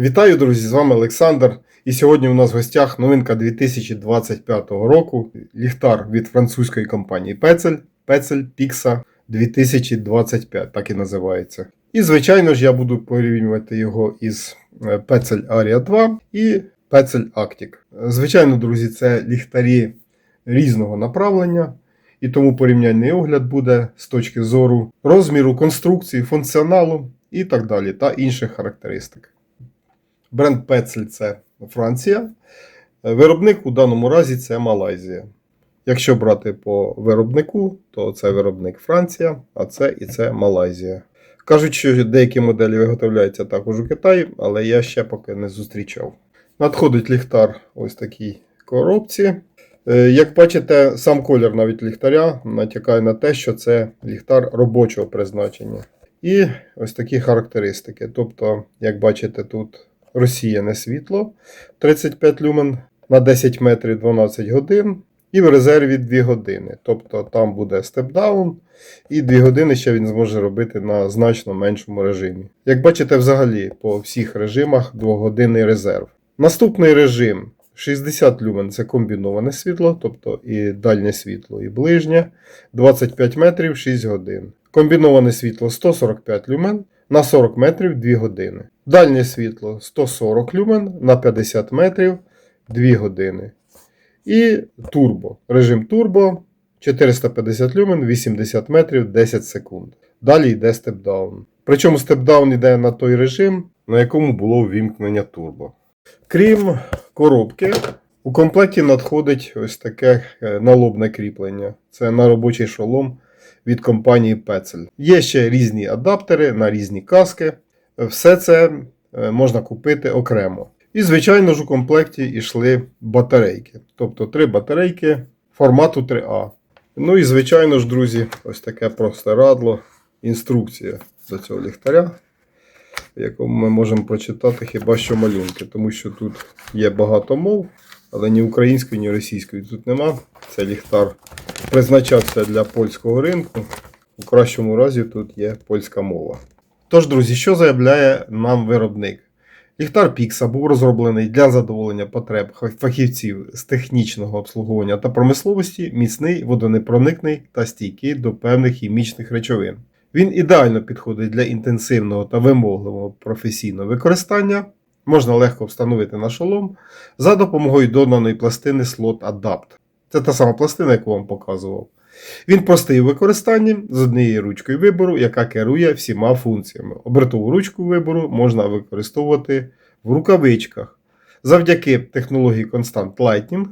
Вітаю, друзі! З вами Олександр. І сьогодні у нас в гостях новинка 2025 року. Ліхтар від французької компанії Пецель. Пецель Pixa 2025, так і називається. І, звичайно ж, я буду порівнювати його із е, Пецель Aria 2 і Пецель Arctic. Звичайно, друзі, це ліхтарі різного направлення. І тому порівняльний огляд буде з точки зору розміру, конструкції, функціоналу і так далі, та інших характеристик. Бренд Пецель це Франція. Виробник у даному разі це Малайзія. Якщо брати по виробнику, то це виробник Франція, а це і це Малайзія. Кажуть, що деякі моделі виготовляються також у Китаї, але я ще поки не зустрічав. Надходить ліхтар ось такій коробці. Е, Як бачите, сам колір навіть ліхтаря натякає на те, що це ліхтар робочого призначення. І ось такі характеристики. Тобто, як бачите, тут розсіяне світло 35 люмен на 10 метрів 12 годин. І в резерві 2 години. Тобто там буде степдаун, і 2 години ще він зможе робити на значно меншому режимі. Як бачите, взагалі по всіх режимах 2-годинний резерв. Наступний режим 60 люмен це комбіноване світло, тобто і дальнє світло, і ближнє. 25 метрів 6 годин. Комбіноване світло 145 люмен на 40 метрів 2 години. Дальнє світло 140 люмен на 50 метрів 2 години. І турбо. Режим турбо 450 люмен 80 метрів 10 секунд. Далі йде степдаун. Причому степдаун йде на той режим, на якому було ввімкнення турбо. Крім коробки, у комплекті надходить ось таке е, налобне кріплення. Це на робочий шолом від компанії Petzl. Є ще різні адаптери на різні каски. Все це е, можна купити окремо. І, звичайно ж, у комплекті йшли батарейки. Тобто три батарейки формату 3А. Ну і, звичайно ж, друзі, ось таке простирадло, інструкція до цього ліхтаря, в якому ми можемо прочитати хіба що малюнки, тому що тут є багато мов, але ні української, ні російської тут нема. Це ліхтар призначався для польського ринку. У кращому разі тут є польська мова. Тож, друзі, що заявляє нам виробник? Ліхтар Пікса був розроблений для задоволення потреб фахівців з технічного обслуговування та промисловості, міцний, водонепроникний та стійкий до певних хімічних речовин. Він ідеально підходить для інтенсивного та вимогливого професійного використання. Можна легко встановити на шолом за допомогою доданої пластини Slot Adapt. Це та сама пластина, яку вам показував. Він простий у використанні з однією ручкою вибору, яка керує всіма функціями. Обертову ручку вибору можна використовувати в рукавичках. Завдяки технології Constant Lightning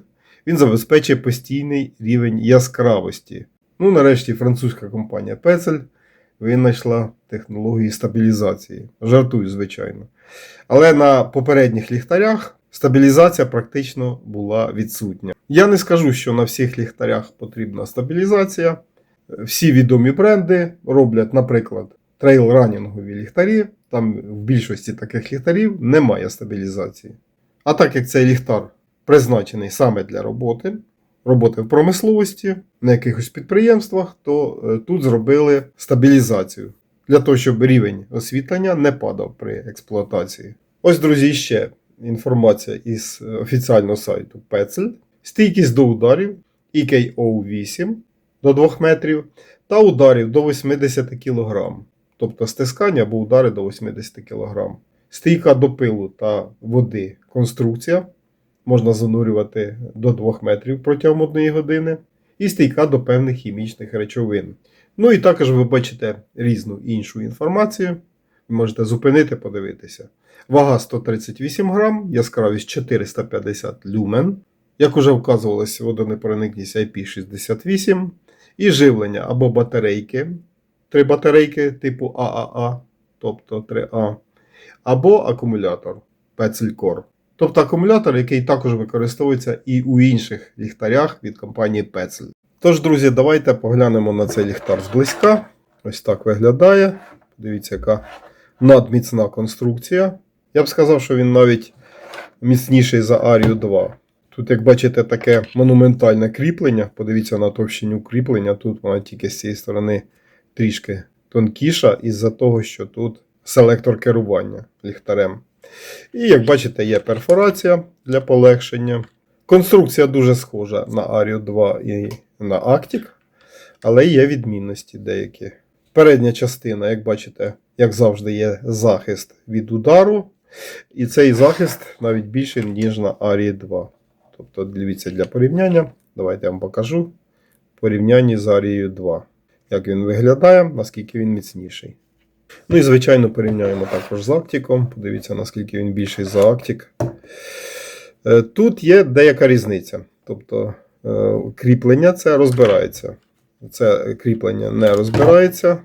він забезпечує постійний рівень яскравості. Ну, нарешті, французька компанія Petzl винайшла технології стабілізації. Жартую, звичайно. Але на попередніх ліхтарях стабілізація практично була відсутня. Я не скажу, що на всіх ліхтарях потрібна стабілізація. Всі відомі бренди роблять, наприклад, трейл-ранінгові ліхтарі. Там в більшості таких ліхтарів немає стабілізації. А так як цей ліхтар призначений саме для роботи, роботи в промисловості, на якихось підприємствах, то е, тут зробили стабілізацію для того, щоб рівень освітлення не падав при експлуатації. Ось, друзі, ще інформація із офіціального сайту Petzl. Стійкість до ударів EKO 8 до 2 метрів та ударів до 80 кг. Тобто стискання або удари до 80 кг. Стійка до пилу та води конструкція. Можна занурювати до 2 метрів протягом 1 години. І стійка до певних хімічних речовин. Ну і також ви бачите різну іншу інформацію. Ви можете зупинити, подивитися. Вага 138 грам, яскравість 450 люмен. Як уже вказувалось, водонепроникність IP68. І живлення або батарейки. Три батарейки типу ААА, тобто 3А, або акумулятор Petzl Core. Тобто акумулятор, який також використовується і у інших ліхтарях від компанії Petzl. Тож, друзі, давайте поглянемо на цей ліхтар зблизька. Ось так виглядає. Дивіться, яка надміцна конструкція. Я б сказав, що він навіть міцніший за Арію 2. Тут, як бачите, таке монументальне кріплення. Подивіться на товщину кріплення. Тут вона тільки з цієї сторони трішки тонкіша, із-за того, що тут селектор керування ліхтарем. І як бачите, є перфорація для полегшення. Конструкція дуже схожа на Аріо 2 і на Actic, але є відмінності деякі. Передня частина, як бачите, як завжди, є захист від удару. І цей захист навіть більший, ніж на Арії 2. Тобто, дивіться для порівняння. Давайте я вам покажу. В порівнянні з Арією 2. Як він виглядає, наскільки він міцніший. Ну і, звичайно, порівняємо також з Актиком. Подивіться, наскільки він більший за Актик. Е, Тут є деяка різниця. Тобто е, кріплення це розбирається. Це кріплення не розбирається.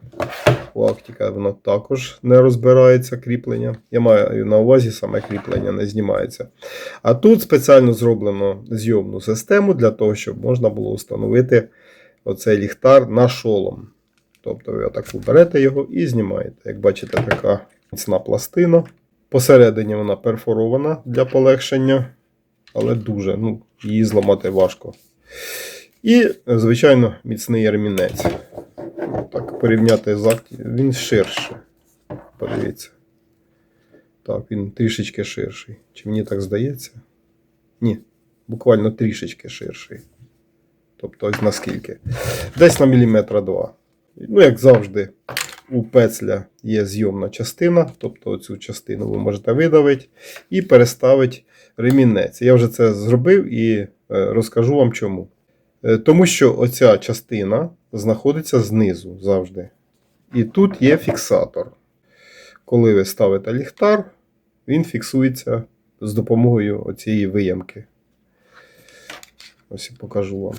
У воно також не розбирається кріплення. Я маю на увазі саме кріплення не знімається. А тут спеціально зроблено зйомну систему для того, щоб можна було встановити оцей ліхтар на шолом. Тобто ви отак берете його і знімаєте. Як бачите, така міцна пластина. Посередині вона перфорована для полегшення, але дуже, ну, її зламати важко. І, звичайно, міцний ремінець. Так, порівняти з він ширше. Подивіться. Так, він трішечки ширший. Чи мені так здається? Ні, буквально трішечки ширший. Тобто, ось наскільки. Десь на міліметра два. Ну, як завжди, у пецля є зйомна частина, тобто цю частину ви можете видавити і переставити ремінець. Я вже це зробив і е, розкажу вам чому. Е, Тому що оця частина знаходиться знизу завжди. І тут є фіксатор. Коли ви ставите ліхтар, він фіксується з допомогою оцієї виямки. Ось я покажу вам.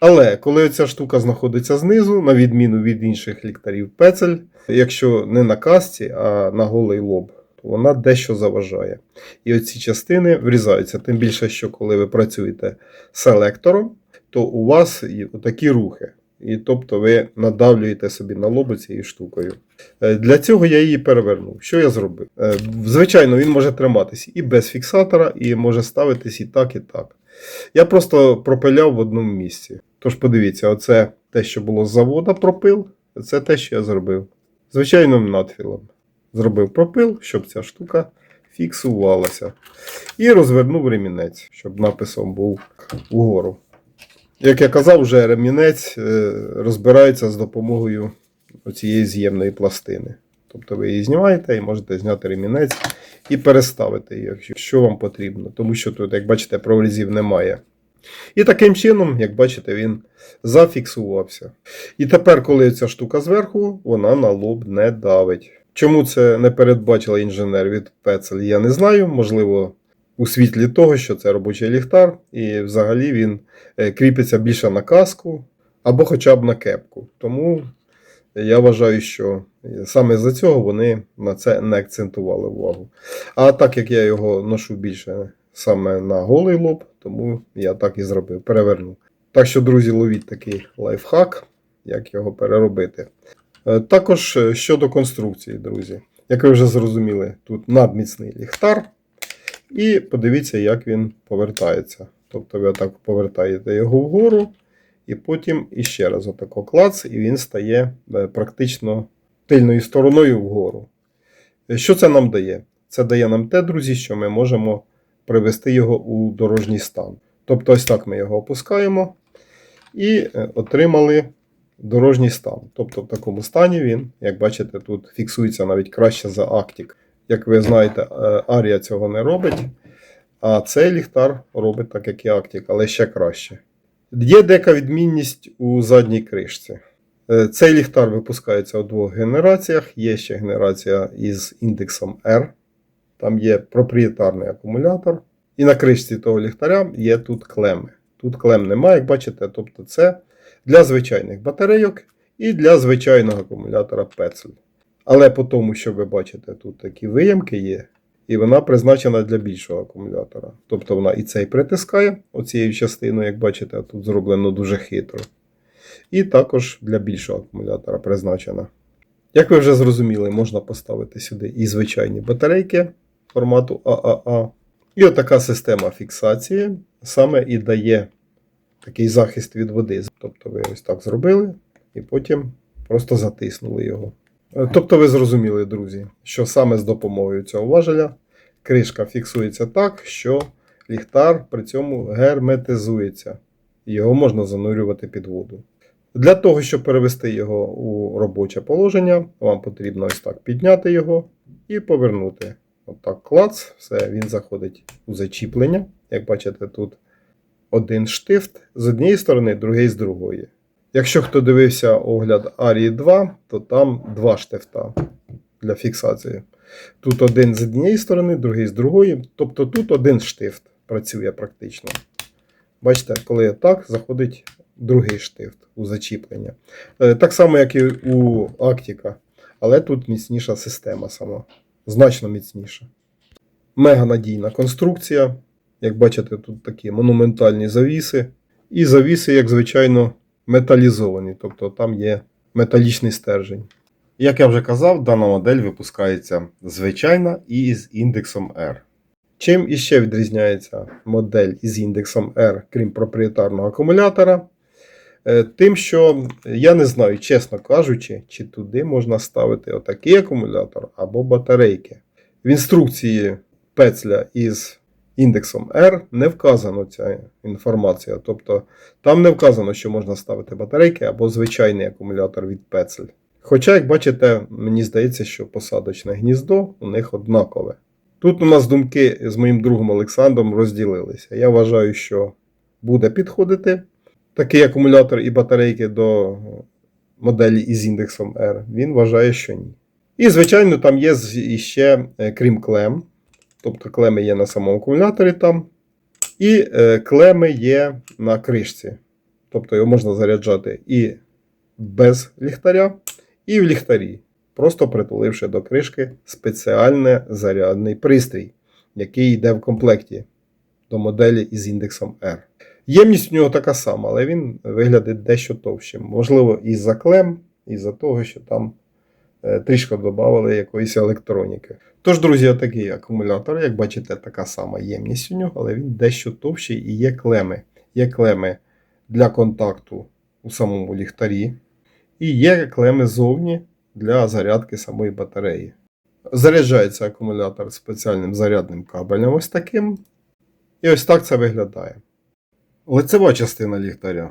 Але коли ця штука знаходиться знизу, на відміну від інших ліхтарів пецель, якщо не на касці, а на голий лоб, вона дещо заважає. І оці частини врізаються. Тим більше, що коли ви працюєте селектором, то у вас такі рухи. І тобто ви надавлюєте собі на лобу цією штукою. Е, Для цього я її перевернув. Що я зробив? Е, Звичайно, він може триматися і без фіксатора, і може ставитись і так, і так. Я просто пропиляв в одному місці. Тож подивіться, оце те, що було з завода пропил, це те, що я зробив. Звичайним надфілом. Зробив пропил, щоб ця штука фіксувалася. І розвернув ремінець, щоб написом був угору. Як я казав, вже ремінець е, розбирається з допомогою цієї з'ємної пластини. Тобто ви її знімаєте і можете зняти ремінець і переставити її, якщо вам потрібно. Тому що тут, як бачите, прорізів немає. І таким чином, як бачите, він зафіксувався. І тепер, коли ця штука зверху, вона на лоб не давить. Чому це не передбачила інженер від Пецель, я не знаю. Можливо, у світлі того, що це робочий ліхтар, і взагалі він е, кріпиться більше на каску або хоча б на кепку. Тому я вважаю, що саме за цього вони на це не акцентували увагу. А так як я його ношу більше саме на голий лоб, тому я так і зробив, перевернув. Так що, друзі, ловіть такий лайфхак, як його переробити. Е, Також е, щодо конструкції, друзі. Як ви вже зрозуміли, тут надміцний ліхтар. І подивіться, як він повертається. Тобто ви отак повертаєте його вгору, і потім іще раз отако клац, і він стає е, практично тильною стороною вгору. Що це нам дає? Це дає нам те, друзі, що ми можемо привести його у дорожній стан. Тобто, ось так ми його опускаємо і отримали дорожній стан. Тобто, в такому стані він, як бачите, тут фіксується навіть краще за Actic. Як ви знаєте, е, Арія цього не робить. А цей ліхтар робить так, як і Actic, але ще краще. Є деяка відмінність у задній кришці. Е, Цей ліхтар випускається у двох генераціях. Є ще генерація із індексом R. Там є проприєтарний акумулятор. І на кришці того ліхтаря є тут клеми. Тут клем немає, як бачите, тобто це для звичайних батарейок і для звичайного акумулятора Пецель. Але по тому, що ви бачите, тут такі виямки є, і вона призначена для більшого акумулятора. Тобто вона і цей притискає оцією частиною, як бачите, тут зроблено дуже хитро. І також для більшого акумулятора призначена. Як ви вже зрозуміли, можна поставити сюди і звичайні батарейки формату ААА. І отака система фіксації саме і дає такий захист від води. Тобто ви ось так зробили і потім просто затиснули його. Е, Тобто ви зрозуміли, друзі, що саме з допомогою цього важеля кришка фіксується так, що ліхтар при цьому герметизується. Його можна занурювати під воду. Для того, щоб перевести його у робоче положення, вам потрібно ось так підняти його і повернути. Отак клац, все, він заходить у зачіплення. Як бачите, тут один штифт з однієї сторони, другий з другої. Якщо хто дивився огляд Арії 2, то там два штифта для фіксації. Тут один з однієї сторони, другий з другої. Тобто тут один штифт працює практично. Бачите, коли так, заходить другий штифт у зачіплення. Е, Так само, як і у Актіка. Але тут міцніша система сама. Значно міцніша. Мега надійна конструкція. Як бачите, тут такі монументальні завіси. І завіси, як звичайно, металізовані, тобто там є металічний стержень. Як я вже казав, дана модель випускається звичайна і з індексом R. Чим іще відрізняється модель із індексом R, крім проприєтарного акумулятора? Е, Тим, що я не знаю, чесно кажучи, чи туди можна ставити отакий акумулятор або батарейки. В інструкції пецля із індексом R не вказано ця інформація. Тобто там не вказано, що можна ставити батарейки або звичайний акумулятор від пецель. Хоча, як бачите, мені здається, що посадочне гніздо у них однакове. Тут у нас думки з моїм другом Олександром розділилися. Я вважаю, що буде підходити такий акумулятор і батарейки до моделі із індексом R. Він вважає, що ні. І, звичайно, там є іще, е, крім клем, тобто клеми є на самому акумуляторі там, і е, клеми є на кришці. Тобто його можна заряджати і без ліхтаря, і в ліхтарі, просто притуливши до кришки спеціальний зарядний пристрій, який йде в комплекті до моделі із індексом R. Ємність у нього така сама, але він виглядає дещо товщим. Можливо, із-за клем, із-за того, що там трішки додавали якоїсь електроніки. Тож, друзі, такий акумулятор, як бачите, така сама ємність у нього, але він дещо товщий і є клеми. Є клеми для контакту у самому ліхтарі, і є клеми зовні для зарядки самої батареї. Заряджається акумулятор спеціальним зарядним кабелем ось таким. І ось так це виглядає. Лицева частина ліхтаря.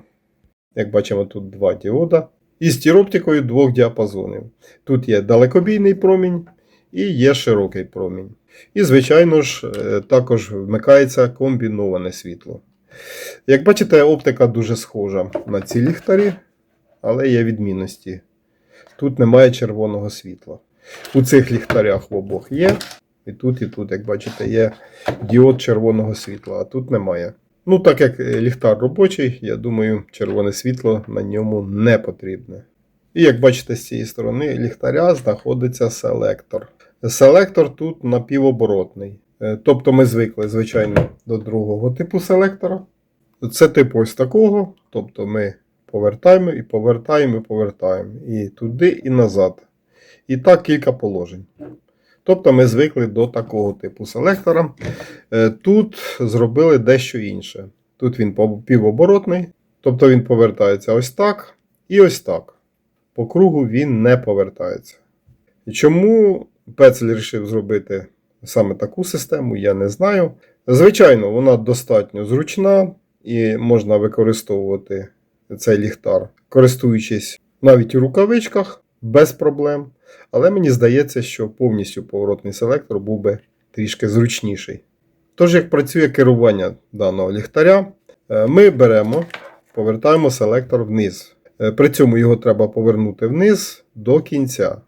Як бачимо, тут два діода. Із тіроптикою двох діапазонів. Тут є далекобійний промінь і є широкий промінь. І, звичайно ж, е, також вмикається комбіноване світло. Як бачите, оптика дуже схожа на ці ліхтарі, але є відмінності. Тут немає червоного світла. У цих ліхтарях в обох є. І тут, і тут, як бачите, є діод червоного світла, а тут немає. Ну, так як е, ліхтар робочий, я думаю, червоне світло на ньому не потрібне. І як бачите, з цієї сторони ліхтаря знаходиться селектор. Селектор тут напівоборотний. Е, Тобто ми звикли, звичайно, до другого типу селектора. Це типу ось такого. Тобто ми повертаємо і повертаємо і повертаємо. І туди, і назад. І так кілька положень. Тобто ми звикли до такого типу селектора. Е, Тут зробили дещо інше. Тут він півоборотний, тобто він повертається ось так і ось так. По кругу він не повертається. Чому Пецель вирішив зробити саме таку систему, я не знаю. Звичайно, вона достатньо зручна і можна використовувати цей ліхтар, користуючись навіть у рукавичках без проблем. Але мені здається, що повністю поворотний селектор був би трішки зручніший. Тож, як працює керування даного ліхтаря, е, ми беремо, повертаємо селектор вниз. Е, При цьому його треба повернути вниз до кінця.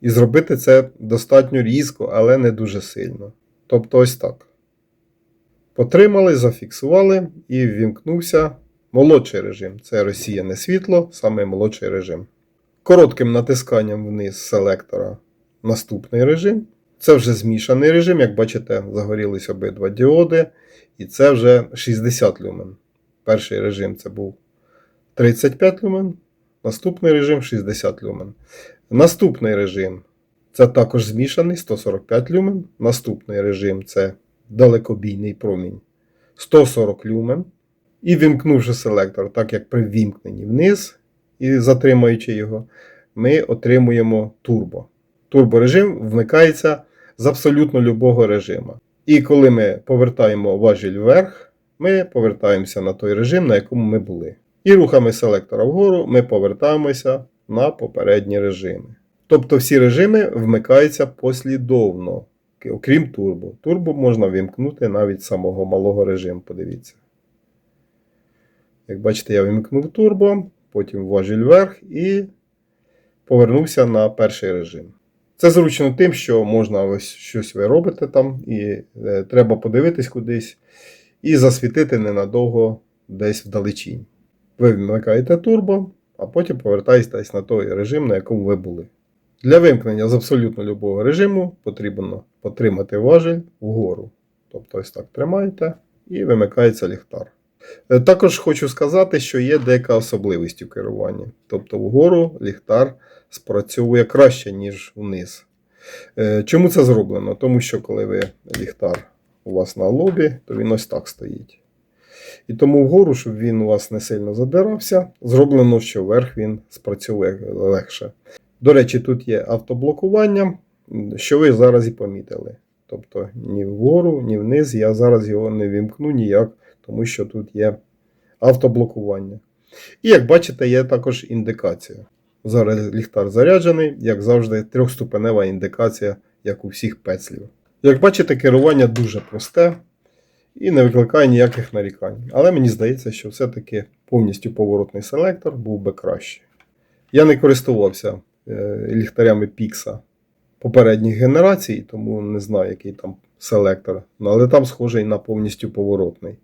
І зробити це достатньо різко, але не дуже сильно. Тобто ось так. Потримали, зафіксували і ввімкнувся молодший режим. Це розсіяне світло, саме молодший режим. Коротким натисканням вниз селектора наступний режим. Це вже змішаний режим, як бачите, загорілись обидва діоди. І це вже 60 люмен. Перший режим це був 35 люмен, наступний режим 60 люмен. Наступний режим це також змішаний 145 люмен. Наступний режим це далекобійний промінь 140 люмен. І вімкнувши селектор, так як при вімкненні вниз і затримуючи його, ми отримуємо турбо. Турборежим вмикається з абсолютно любого режиму. І коли ми повертаємо важіль вверх, ми повертаємося на той режим, на якому ми були. І рухами селектора вгору ми повертаємося на попередні режими. Тобто всі режими вмикаються послідовно, окрім турбо. Турбо можна вимкнути навіть з самого малого режиму, подивіться. Як бачите, я вимкнув турбо, потім важіль вверх і повернувся на перший режим. Це зручно тим, що можна ось щось ви робите там, і е, треба подивитись кудись і засвітити ненадовго десь вдалечінь. Ви вмикаєте турбо, а потім повертаєтесь на той режим, на якому ви були. Для вимкнення з абсолютно любого режиму потрібно потримати важіль вгору. Тобто ось так тримаєте і вимикається ліхтар. Е, Також хочу сказати, що є деяка особливість у керуванні. Тобто вгору ліхтар спрацьовує краще, ніж вниз. Е, Чому це зроблено? Тому що коли ви ліхтар у вас на лобі, то він ось так стоїть. І тому вгору, щоб він у вас не сильно задирався, зроблено, що вверх він спрацьовує легше. До речі, тут є автоблокування, що ви зараз і помітили. Тобто ні вгору, ні вниз я зараз його не вімкну ніяк, тому що тут є автоблокування. І як бачите, є також індикація. Зараз ліхтар заряджений, як завжди, трьохступенева індикація, як у всіх пецлів. Як бачите, керування дуже просте і не викликає ніяких нарікань. Але мені здається, що все-таки повністю поворотний селектор був би краще. Я не користувався е, ліхтарями Pix попередніх генерацій, тому не знаю, який там селектор. Але там схожий на повністю поворотний.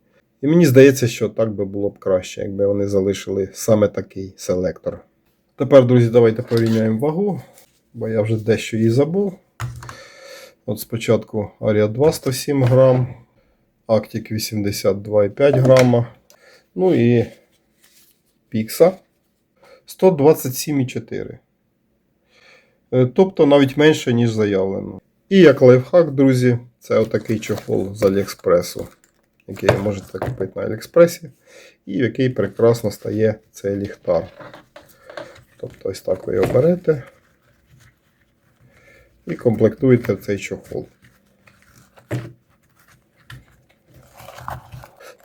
І мені здається, що так би було б краще, якби вони залишили саме такий селектор. Тепер, друзі, давайте порівняємо вагу, бо я вже дещо її забув. От спочатку Арія 2 107 грам, Actic 82,5 грама. Ну і Pix 127,4. Е, Тобто навіть менше, ніж заявлено. І як лайфхак, друзі, це отакий чохол з Аліекспресу, який ви можете купити на Аліекспресі, і в який прекрасно стає цей ліхтар. Тобто ось так ви його берете і комплектуєте цей чохол.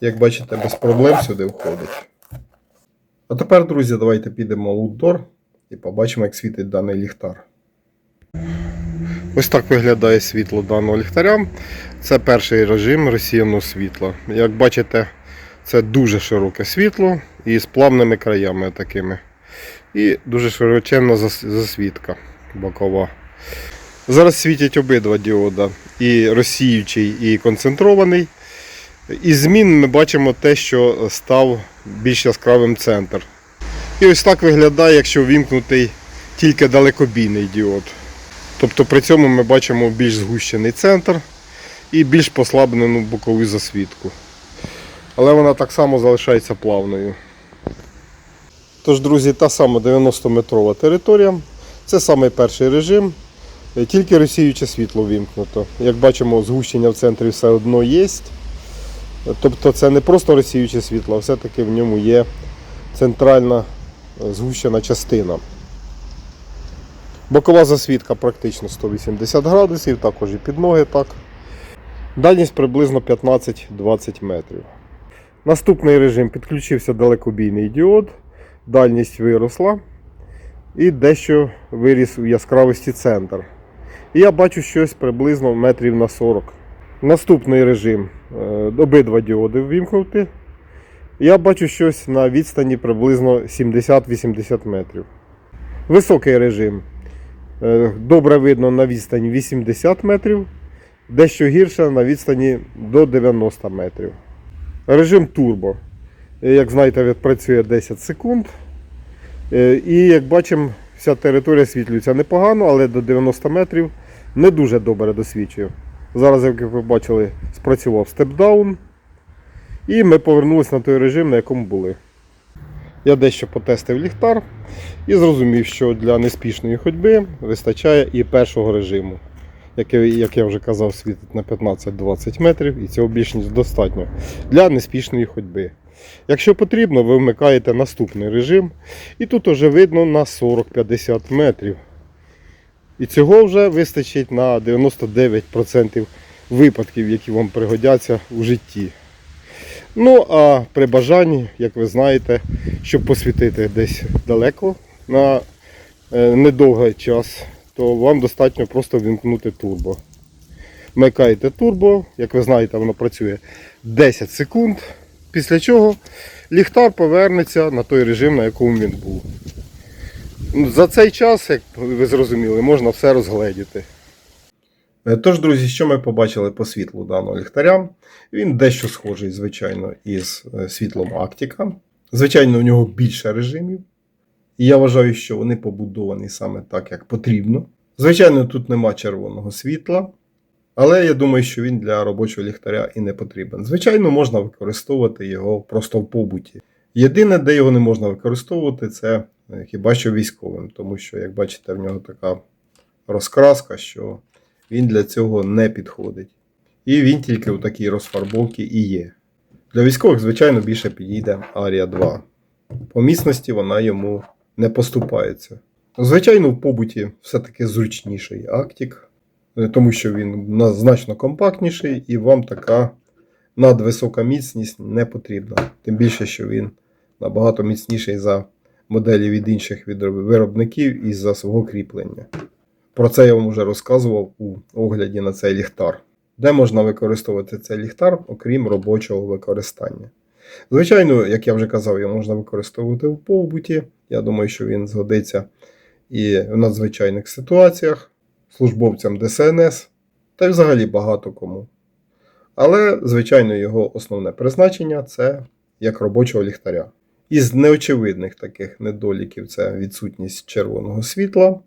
Як бачите, без проблем сюди входить. А тепер, друзі, давайте підемо в outdoor і побачимо, як світить даний ліхтар. Ось так виглядає світло даного ліхтаря. Це перший режим розсіяного світла. Як бачите, це дуже широке світло і з плавними краями такими. І дуже широченна засвітка бокова. Зараз світять обидва діода, і розсіючий, і концентрований. Із змін ми бачимо те, що став більш яскравим центр. І ось так виглядає, якщо вімкнутий тільки далекобійний діод. Тобто при цьому ми бачимо більш згущений центр і більш послаблену бокову засвітку. Але вона так само залишається плавною. Тож, друзі, та сама 90-метрова територія. Це самий перший режим. Е, Тільки розсіюче світло вімкнуто. Як бачимо, згущення в центрі все одно є. Тобто це не просто розсіюче світло, а все-таки в ньому є центральна е, згущена частина. Бокова засвітка практично 180 градусів, також і під ноги так. Дальність приблизно 15-20 метрів. Наступний режим підключився далекобійний діод, дальність виросла і дещо виріс у яскравості центр. І я бачу щось приблизно метрів на 40. Наступний режим е, обидва діоди ввімкнути. Я бачу щось на відстані приблизно 70-80 метрів. Високий режим. Е, Добре видно на відстані 80 метрів, дещо гірше на відстані до 90 метрів. Режим турбо. Е, Як знаєте, відпрацює 10 секунд. Е, І як бачимо, вся територія світлюється непогано, але до 90 метрів не дуже добре досвідчує. Зараз, як ви бачили, спрацював степдаун. І ми повернулися на той режим, на якому були. Я дещо потестив ліхтар і зрозумів, що для неспішної ходьби вистачає і першого режиму. Як я, як я вже казав, світить на 15-20 метрів, і цього більш ніж достатньо для неспішної ходьби. Якщо потрібно, ви вмикаєте наступний режим. І тут вже видно на 40-50 метрів. І цього вже вистачить на 99% випадків, які вам пригодяться у житті. Ну, а при бажанні, як ви знаєте, щоб посвітити десь далеко на е, недовгий час, то вам достатньо просто вімкнути турбо. Вмикаєте турбо, як ви знаєте, воно працює 10 секунд, після чого ліхтар повернеться на той режим, на якому він був. За цей час, як ви зрозуміли, можна все розгледіти. Е, Тож, друзі, що ми побачили по світлу даного ліхтаря? Він дещо схожий, звичайно, із е, світлом Актіка. Звичайно, у нього більше режимів. І я вважаю, що вони побудовані саме так, як потрібно. Звичайно, тут нема червоного світла, але я думаю, що він для робочого ліхтаря і не потрібен. Звичайно, можна використовувати його просто в побуті. Єдине, де його не можна використовувати, це е, хіба що військовим, тому що, як бачите, в нього така розкраска, що він для цього не підходить. І він тільки у такій розфарбовці і є. Для військових, звичайно, більше підійде Арія 2. По міцності вона йому не поступається. Звичайно, в побуті все-таки зручніший Актік, е, тому що він значно компактніший і вам така надвисока міцність не потрібна. Тим більше, що він набагато міцніший за моделі від інших виробників і за свого кріплення. Про це я вам вже розказував у огляді на цей ліхтар. Де можна використовувати цей ліхтар, окрім робочого використання? Звичайно, як я вже казав, його можна використовувати в побуті. Я думаю, що він згодиться і в надзвичайних ситуаціях, службовцям ДСНС та й взагалі багато кому. Але, звичайно, його основне призначення це як робочого ліхтаря. Із неочевидних таких недоліків це відсутність червоного світла,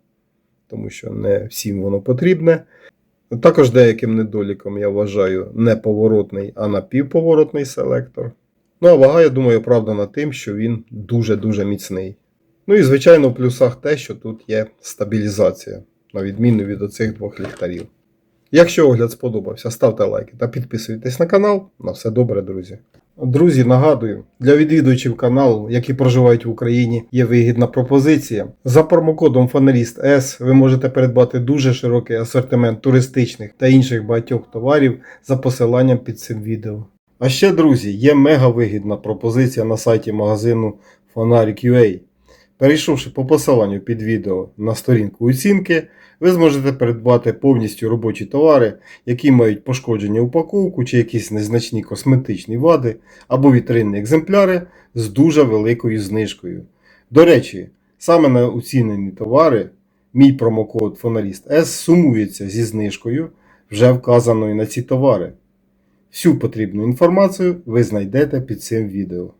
тому що не всім воно потрібне. Також деяким недоліком я вважаю не поворотний, а напівповоротний селектор. Ну а вага, я думаю, оправдана тим, що він дуже-дуже міцний. Ну і звичайно, в плюсах те, що тут є стабілізація, на відміну від оцих двох ліхтарів. Якщо огляд сподобався, ставте лайки та підписуйтесь на канал. На все добре, друзі. Друзі, нагадую, для відвідувачів каналу, які проживають в Україні, є вигідна пропозиція. За промокодом Фаналіст С ви можете придбати дуже широкий асортимент туристичних та інших багатьох товарів за посиланням під цим відео. А ще, друзі, є мега вигідна пропозиція на сайті магазину Фонарик.ua. Перейшовши по посиланню під відео на сторінку оцінки, ви зможете придбати повністю робочі товари, які мають пошкодження упаковку чи якісь незначні косметичні вади або вітринні екземпляри з дуже великою знижкою. До речі, саме на оцінені товари мій промокод Фоналіст S сумується зі знижкою, вже вказаною на ці товари. Всю потрібну інформацію ви знайдете під цим відео.